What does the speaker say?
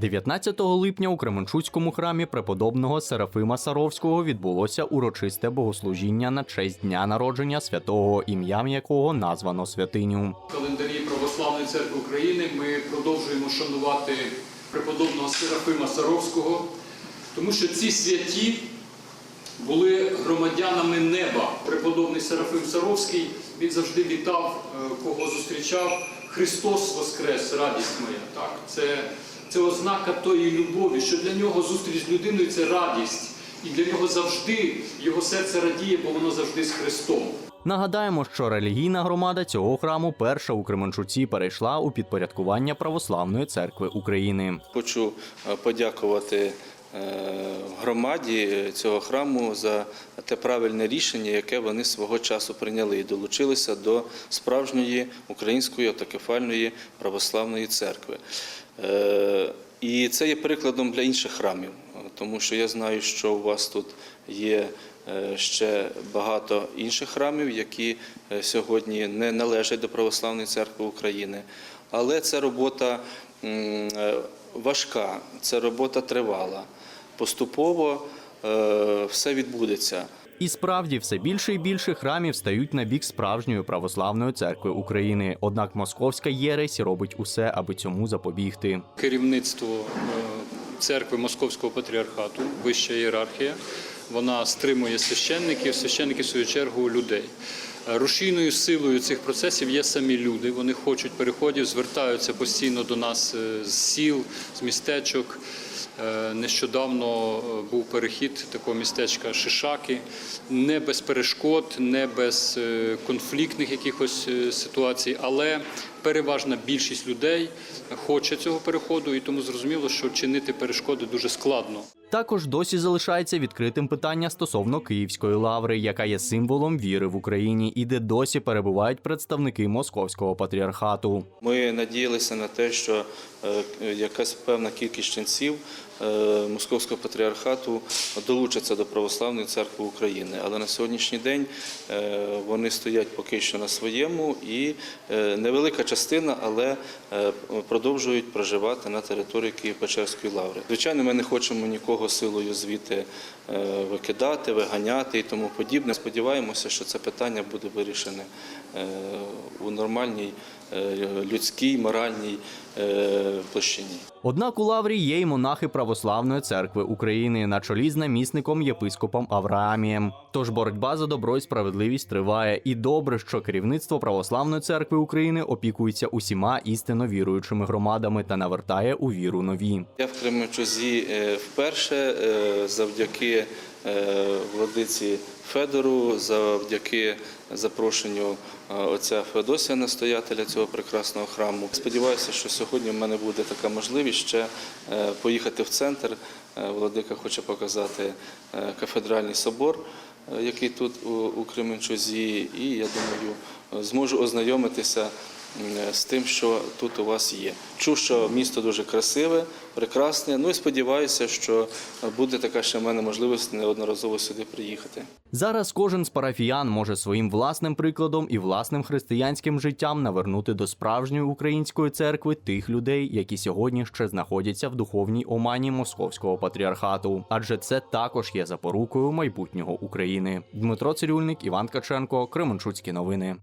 19 липня у Кременчуцькому храмі преподобного Серафима Саровського відбулося урочисте богослужіння на честь дня народження святого ім'ям якого названо святиню. В календарі Православної церкви України ми продовжуємо шанувати преподобного Серафима Саровського, тому що ці святі були громадянами неба. Преподобний Серафим Саровський він завжди вітав, е, кого зустрічав. Христос Воскрес, радість моя. Так, це, це ознака тої любові, що для нього зустріч з людиною це радість. І для нього завжди його серце радіє, бо воно завжди з Христом. Нагадаємо, що релігійна громада цього храму перша у Кременчуці перейшла у підпорядкування Православної церкви України. Хочу е, подякувати е, громаді цього храму за те правильне рішення, яке вони свого часу прийняли і долучилися до справжньої української автокефальної православної церкви. І це є прикладом для інших храмів, тому що я знаю, що у вас тут є е, ще багато інших храмів, які е, сьогодні не належать до Православної церкви України. Але це робота е, важка, це робота тривала. Поступово все відбудеться. І справді все більше і більше храмів стають на бік справжньої православної церкви України. Однак московська єресь робить усе, аби цьому запобігти. керівництво е, церкви Московського патріархату, вища ієрархія, вона стримує священників, священники, в свою чергу, людей. Е, Рушійною силою цих процесів є самі люди. Вони хочуть переходів, звертаються постійно до нас е, з сіл, з містечок. Е, Нещодавно був перехід такого містечка Шишаки, не без перешкод, не без конфліктних якихось ситуацій, але переважна більшість людей хоче цього переходу, і тому зрозуміло, що чинити перешкоди дуже складно. Також досі залишається відкритим питання стосовно Київської лаври, яка є символом віри в Україні, і де досі перебувають представники московського патріархату. Ми надіялися на те, що е, якась певна кількість ченців Московського патріархату долучаться до Православної церкви України. Але на сьогоднішній день е, вони стоять поки що на своєму, і е, невелика частина, але е, продовжують проживати на території Києво-Печерської лаври. Звичайно, ми не хочемо нікого силою звідти е, викидати, виганяти і тому подібне. Сподіваємося, що це питання буде вирішене е, у нормальній е, людській, моральній е, площині. Однак у лаврі є й монахи Православної церкви України на чолі з намісником єпископом Авраамієм. Тож боротьба за добро і справедливість триває, і добре, що керівництво Православної церкви України опікується усіма істинно віруючими громадами та навертає у віру нові. Я в Кременчузі е, вперше е, завдяки е, владиці Федору, завдяки запрошенню е, отця Феодосія, настоятеля цього прекрасного храму. Сподіваюся, що сьогодні в мене буде така можливість ще е, поїхати в центр. Е, Владика хоче показати е, кафедральний собор, е, який тут у, Кременчузі, і я думаю, зможу ознайомитися з тим, що тут у вас є. Чув, що місто дуже красиве, прекрасне. Ну і сподіваюся, що буде така ще в мене можливість неодноразово сюди приїхати. Зараз кожен з парафіян може своїм власним прикладом і власним християнським життям навернути до справжньої української церкви тих людей, які сьогодні ще знаходяться в духовній омані московського патріархату, адже це також є запорукою майбутнього України. Дмитро Цирюльник, Іван Каченко, Кременчуцькі новини.